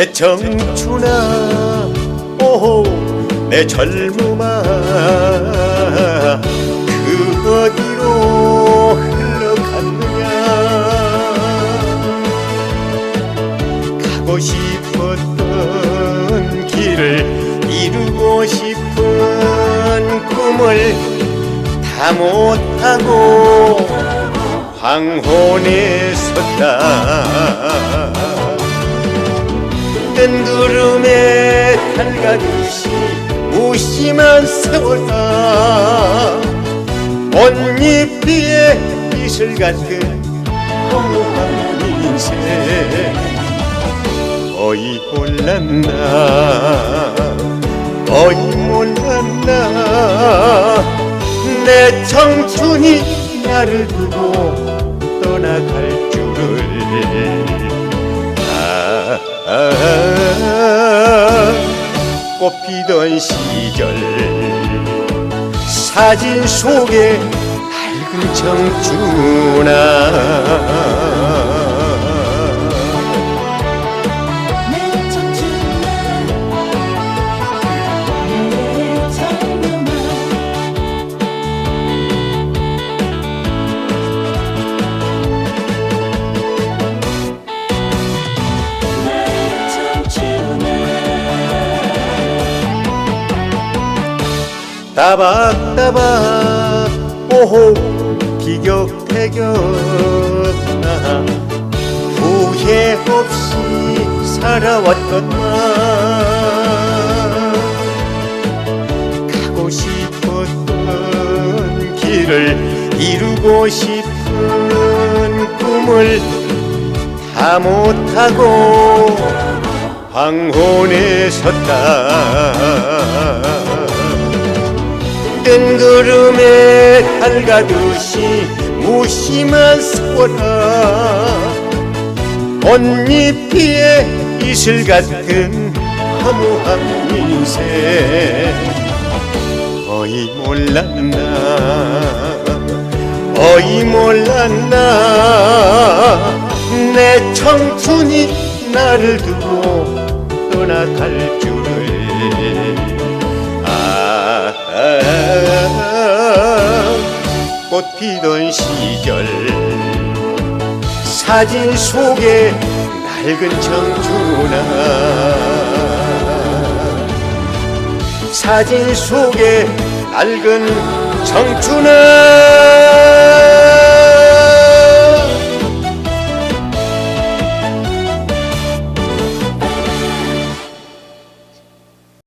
내 청춘아 오호 내 젊음아. 그 어디로 흘러갔느냐? 가고 싶었던 길을 이루고 싶은 꿈을 다 못하고 황혼에 섰다 뜬 구름에 달가듯이 무심한 세월아 꽃잎 위에 이슬 같은 허무한 인생. 어이 몰랐나 어이 몰랐나. 내 청춘이 나를 두고 떠나갈 꽃피던 시절 사진 속에 밝은 청춘아 따박따박 오호 티격태격 나 후회 없이 살아왔건만 가고 싶었던 길을 이루고 싶은 꿈을 다 못하고 황혼에 섰다 뜬 구름에 달가듯이 무심한 꽃잎 위에 이슬 같은 허무한 인생. 어이 몰랐나 어이 몰랐나. 내 청춘이 나를 두고 떠나갈 줄을 아, 꽃 피던 시절. 사진 속에 낡은 청춘아. 사진 속에 낡은 청춘아